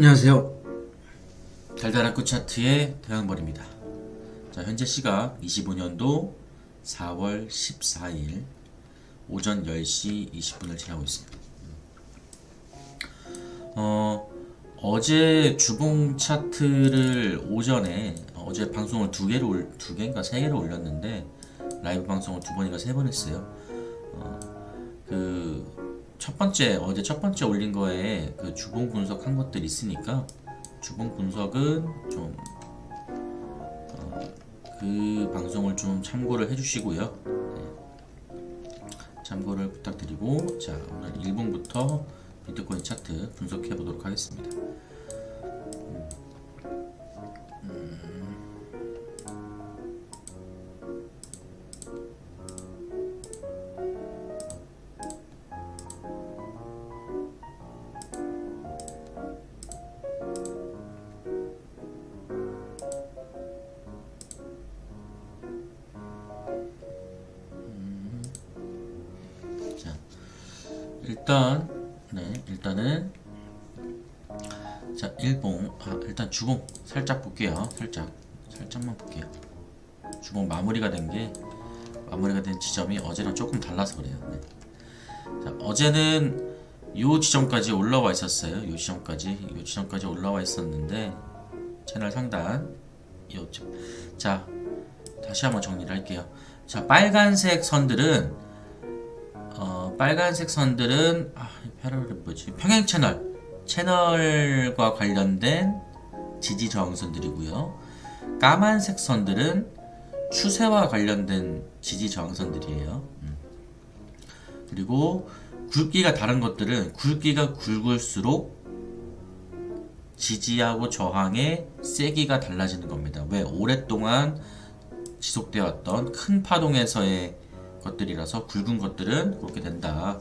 안녕하세요. 달달한 꽃 차트의 태양벌입니다. 자, 현재 시각 25년도 4월 14일 오전 10시 20분을 지나고 있습니다. 어, 어제 주봉 차트를 오전에 어제 방송을 두 올, 두 개인가 세 개를 올렸는데 라이브 방송을 두 번인가 세 번 했어요. 그 첫 번째 어제 첫 번째 올린 거에 그 주봉 분석 한 것들 있으니까 주봉 분석은 좀 그 방송을 좀 참고를 해주시고요. 네. 참고를 부탁드리고 자 오늘 1분부터 비트코인 차트 분석해 보도록 하겠습니다. 일단 네, 일단은 자, 일봉 아, 일단 주봉 살짝 볼게요. 살짝 살짝만 볼게요. 주봉 마무리가 된 게 마무리가 된 지점이 어제랑 조금 달라서 그래요. 네. 자, 어제는 요 지점까지 올라와 있었어요. 요 지점까지 요 지점까지 올라와 있었는데 채널 상단 요점 자 다시 한번 정리를 할게요. 자 빨간색 선들은 어, 빨간색 선들은 아, 패러를 뭐지? 평행 채널 채널과 관련된 지지 저항 선들이고요. 까만색 선들은 추세와 관련된 지지 저항 선들이에요. 음. 그리고 굵기가 다른 것들은 굵기가 굵을수록 지지하고 저항의 세기가 달라지는 겁니다. 왜 오랫동안 지속되어 왔던 큰 파동에서의 것들이라서 굵은 것들은 그렇게 된다.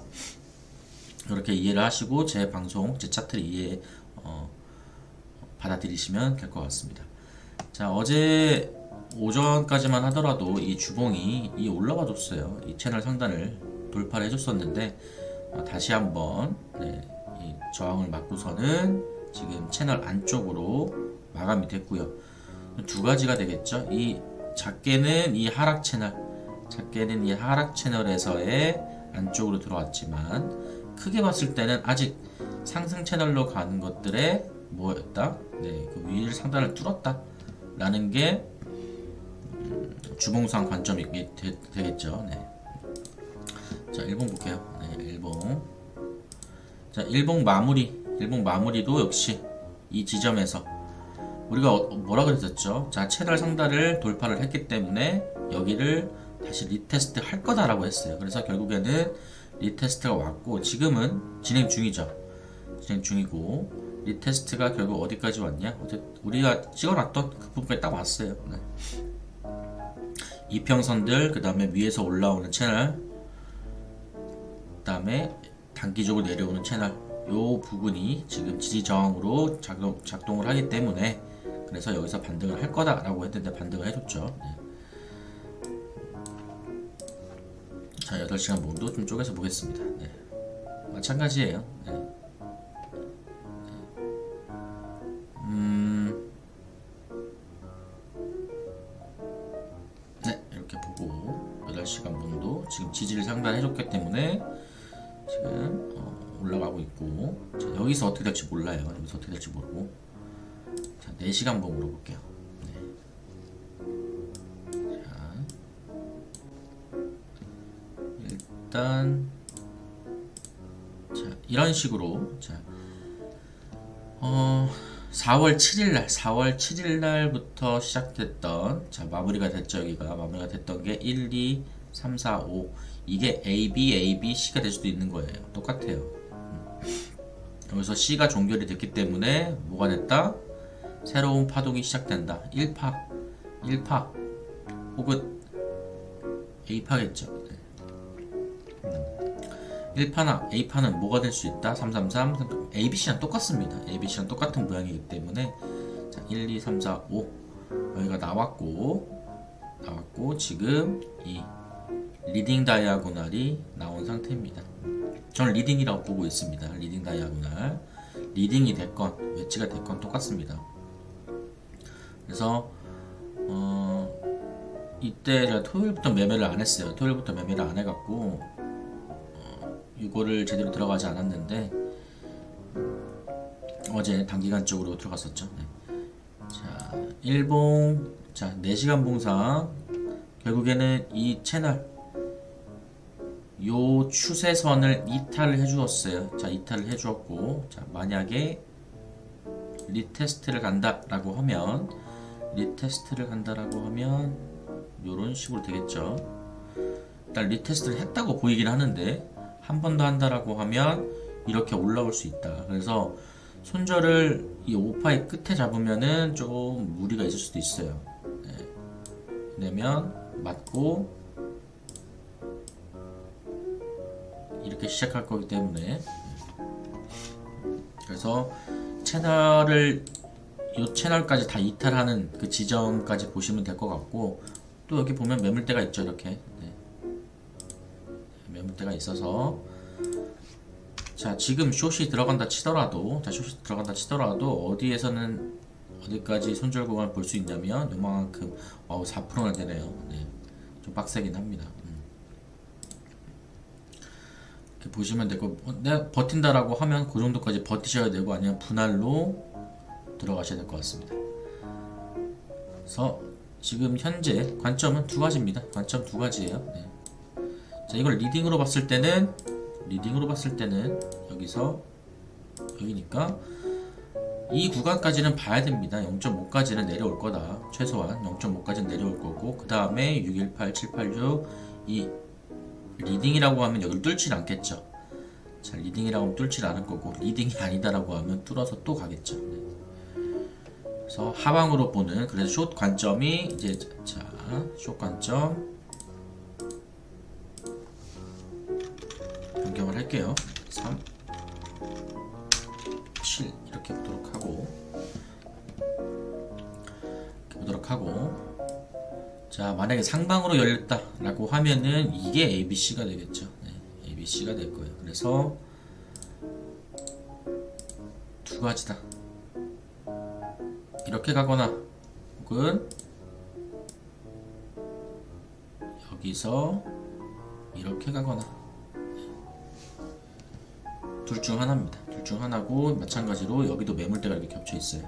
이렇게 이해를 하시고 제 방송, 제 차트를 이해 어, 받아들이시면 될 것 같습니다. 자 어제 오전까지만 하더라도 이 주봉이 이 올라와 줬어요. 이 채널 상단을 돌파를 해줬었는데 어, 다시 한번 네, 이 저항을 맞고서는 지금 채널 안쪽으로 마감이 됐고요. 두 가지가 되겠죠. 이 작게는 이 하락 채널, 작게는 이 하락 채널에서의 안쪽으로 들어왔지만 크게 봤을 때는 아직 상승 채널로 가는 것들의 뭐였다? 네, 그 위를 상단을 뚫었다. 라는 게 음, 주봉상 관점이 되, 되겠죠. 네. 자, 일본 볼게요. 네, 일본. 자, 일본 마무리. 일본 마무리도 역시 이 지점에서 우리가 어- 뭐라 그랬었죠? 자, 채널 상단을 돌파를 했기 때문에 여기를 다시 리테스트 할 거다라고 했어요. 그래서 결국에는 리테스트가 왔고 지금은 진행 중이죠. 진행 중이고 리테스트가 결국 어디까지 왔냐? 어제 우리가 찍어놨던 그 부분까지 딱 왔어요. 네. 이평선들 그 다음에 위에서 올라오는 채널 그 다음에 단기적으로 내려오는 채널 요 부분이 지금 지지 저항으로 작동, 작동을 하기 때문에 그래서 여기서 반등을 할 거다라고 했는데 반등을 해줬죠. 네. 자, 8시간 봉도 좀 쪼개서 보겠습니다. 네. 마찬가지예요. 네. 음. 네, 이렇게 보고 8시간 봉도 지금 지지를 상단해줬기 때문에 지금 어, 올라가고 있고 자, 여기서 어떻게 될지 몰라요. 여기서 어떻게 될지 모르고 자, 4시간 봉으로 볼게요. 일단 자, 이런 식으로 자, 어, 4월 7일 날, 4월 7일 날부터 시작됐던 자, 마무리가 됐죠. 여기가 마무리가 됐던 게 1, 2, 3, 4, 5 이게 A, B, A, B, C가 될 수도 있는 거예요. 똑같아요. 음. 여기서 C가 종결이 됐기 때문에 뭐가 됐다? 새로운 파동이 시작된다. 1파, 1파 혹은 A파겠죠. 네. 1파나 A파는 뭐가 될 수 있다? 333 ABC랑 똑같습니다. ABC랑 똑같은 모양이기 때문에 자, 1, 2, 3, 4, 5 여기가 나왔고 나왔고 지금 이 리딩 다이아고날이 나온 상태입니다. 저는 리딩이라고 보고 있습니다. 리딩 다이아고날 리딩이 됐건 웨지가 됐건 똑같습니다. 그래서 어 이때 제가 토요일부터 매매를 안 했어요. 토요일부터 매매를 안 해갖고 어, 이거를 제대로 들어가지 않았는데 어제 단기간적으로 들어갔었죠. 네. 자, 일봉 자 4시간 봉상 결국에는 이 채널 요 추세선을 이탈을 해주었어요. 자, 이탈을 해주었고, 자, 만약에 리테스트를 간다라고 하면, 리테스트를 간다라고 하면, 요런 식으로 되겠죠. 일단 리테스트를 했다고 보이긴 하는데, 한 번 더 한다라고 하면, 이렇게 올라올 수 있다. 그래서, 손절을 이 오파의 끝에 잡으면은 좀 무리가 있을 수도 있어요. 네. 왜냐면, 맞고, 이렇게 시작할 거기 때문에 그래서 채널을 이 채널까지 다 이탈하는 그 지점까지 보시면 될 것 같고 또 여기 보면 매물대가 있죠 이렇게 네. 매물대가 있어서 자 지금 숏이 들어간다 치더라도 자 숏이 들어간다 치더라도 어디에서는 어디까지 손절 구간을 볼수 있냐면 요만큼 어우 4%나 되네요 네. 좀 빡세긴 합니다 음. 이렇게 보시면 되고 어, 내가 버틴다라고 하면 그 정도까지 버티셔야 되고 아니면 분할로 들어가셔야 될 것 같습니다. 그래서 지금 현재 관점은 두 가지입니다. 관점 두 가지예요. 네. 자 이걸 리딩으로 봤을 때는 리딩으로 봤을 때는 여기서 여기니까 이 구간까지는 봐야 됩니다. 0.5까지는 내려올 거다. 최소한 0.5까지는 내려올 거고 그 다음에 618, 786, 이 리딩이라고 하면 여기를 뚫진 않겠죠. 자, 리딩이라고 하면 뚫질 않을 거고 리딩이 아니다라고 하면 뚫어서 또 가겠죠. 네. 그래서 하방으로 보는 그래서 숏 관점이 이제 자, 숏 관점 변경을 할게요. 3 7 이렇게 보도록 하고 이렇게 보도록 하고. 자 만약에 상방으로 열렸다 라고 하면은 이게 ABC가 되겠죠. 네, ABC가 될 거예요. 그래서 두 가지다. 이렇게 가거나 혹은 여기서 이렇게 가거나 둘 중 하나입니다. 둘 중 하나고 마찬가지로 여기도 매물대가 이렇게 겹쳐 있어요.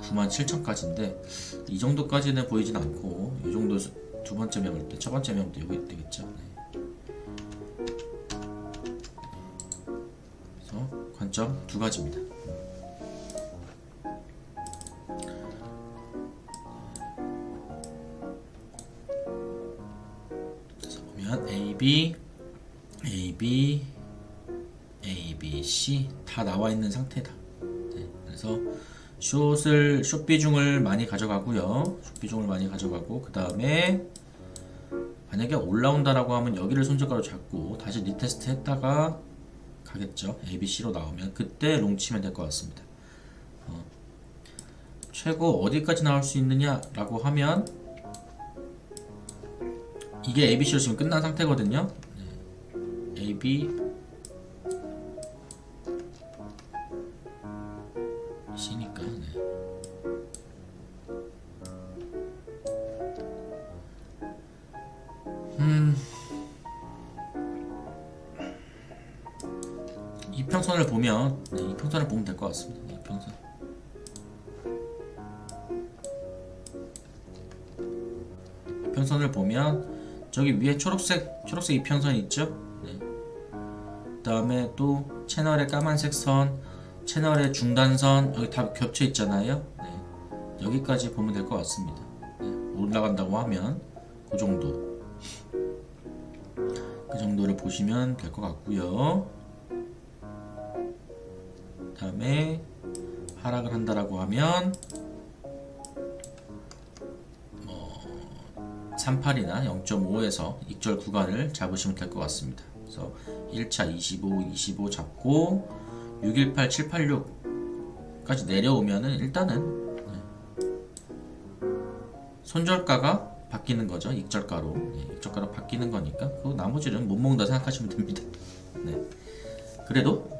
97,000까지인데 이 정도까지는 보이진 않고 이 정도 수- 두 번째 매물대 첫 번째 매물대 여기 되겠죠? 네. 그래서 관점 두 가지입니다. 그래서 보면 A, B, A, B, A, B, C 다 나와 있는 상태다 네. 그래서 숏을 숏 비중을 많이 가져가고요. 숏 비중을 많이 가져가고 그 다음에 만약에 올라온다라고 하면 여기를 손절가로 잡고 다시 리테스트 했다가 가겠죠. A, B, C로 나오면 그때 롱 치면 될 것 같습니다. 어, 최고 어디까지 나올 수 있느냐라고 하면 이게 A, B, C로 지금 끝난 상태거든요. 네. A, 평선을 보면 네, 이 평선을 보면 될 것 같습니다. 네, 이평선 이평선을 보면 저기 위에 초록색 초록색 이 평선 있죠? 네. 그다음에 또 채널의 까만색 선 채널의 중단선 여기 다 겹쳐 있잖아요. 네. 여기까지 보면 될 것 같습니다. 네. 올라간다고 하면 그 정도 그 정도를 보시면 될 것 같고요. 다음에 하락을 한다라고 하면 뭐 38이나 0.5에서 익절 구간을 잡으시면 될 것 같습니다. 그래서 1차 25, 25 잡고 618, 786까지 내려오면은 일단은 네. 손절가가 바뀌는 거죠. 익절가로. 네, 익절가로 바뀌는 거니까 그 나머지는 못 먹는다 생각하시면 됩니다. 네. 그래도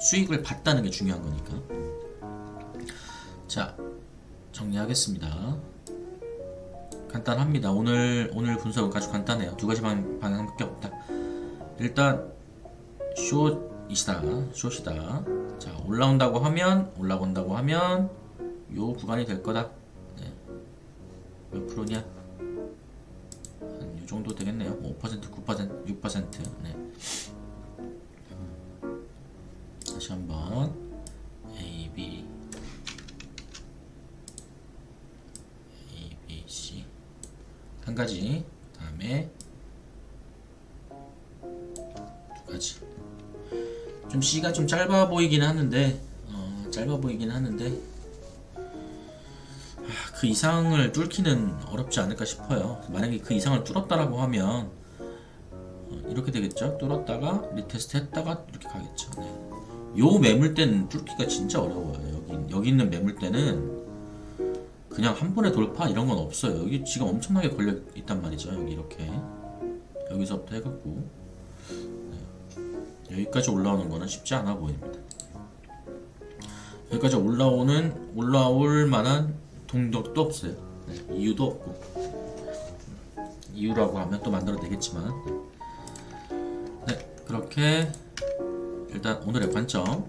수익을 봤다는 게 중요한 거니까. 자, 정리하겠습니다. 간단합니다. 오늘 오늘 분석은 아주 간단해요. 두 가지 방, 방향밖에 없다. 일단 숏이다. 숏이다. 자, 올라온다고 하면 올라온다고 하면 요 구간이 될 거다. 네. 몇 프로냐? 한 요 정도 되겠네요. 5%, 9%, 6%. 네. 한번 A, B, A, B, C 한 가지. 다음에 두 가지. 좀 C가 좀 짧아 보이긴 하는데, 어, 짧아 보이긴 하는데, 아, 그 이상을 뚫기는 어렵지 않을까 싶어요. 만약에 그 이상을 뚫었다라고 하면 어, 이렇게 되겠죠. 뚫었다가 리테스트 했다가 이렇게 가겠죠. 네. 요 매물대는 뚫기가 진짜 어려워요. 여기 여기 있는 매물대는 그냥 한 번에 돌파 이런 건 없어요. 여기 지금 엄청나게 걸려 있단 말이죠. 여기 이렇게 여기서부터 해갖고 네. 여기까지 올라오는 거는 쉽지 않아 보입니다. 여기까지 올라오는 올라올 만한 동력도 없어요. 네, 이유도 없고 이유라고 하면 또 만들어 되겠지만 네 그렇게 일단 오늘의 관점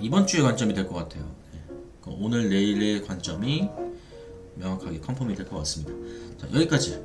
이번 주의 관점이 될 것 같아요. 네, 그 오늘 내일의 관점이 명확하게 컨펌이 될 것 같습니다. 자 여기까지